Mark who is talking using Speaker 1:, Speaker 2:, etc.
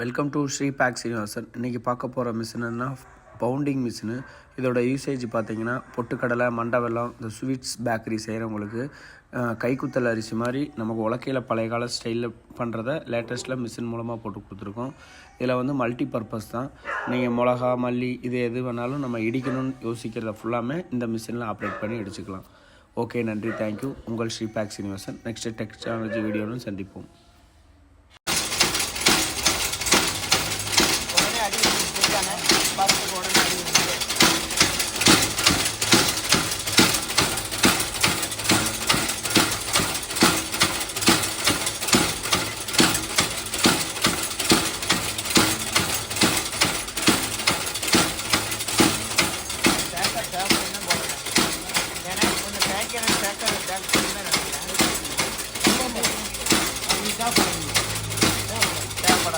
Speaker 1: Welcome to Sri பேக் சீனிவாசன் இன்றைக்கி பார்க்க போகிற மிஷினுன்னா பவுண்டிங் மிஷினு இதோட யூசேஜ் பார்த்தீங்கன்னா பொட்டுக்கடலை மண்டை வெல்லம் இந்த ஸ்வீட்ஸ் பேக்கரி செய்கிறவங்களுக்கு கைக்குத்தல் அரிசி மாதிரி நமக்கு உலக்கையில் பழைய கால ஸ்டைலில் பண்ணுறத லேட்டஸ்ட்டில் மிஷின் மூலமாக போட்டு கொடுத்துருக்கோம். இதில் வந்து மல்டி பர்பஸ் தான். நீங்கள் மிளகா மல்லி இது எது வேணாலும் நம்ம இடிக்கணும்னு யோசிக்கிறத ஃபுல்லாமே இந்த மிஷினில் ஆப்ரேட் பண்ணி அடிச்சுக்கலாம் ஓகே நன்றி. தேங்க்யூ உங்கள் ஸ்ரீ பேக் சீனிவாசன் நெக்ஸ்ட் டெக்னாலஜி வீடியோவில் சந்திப்போம். I get a check out of that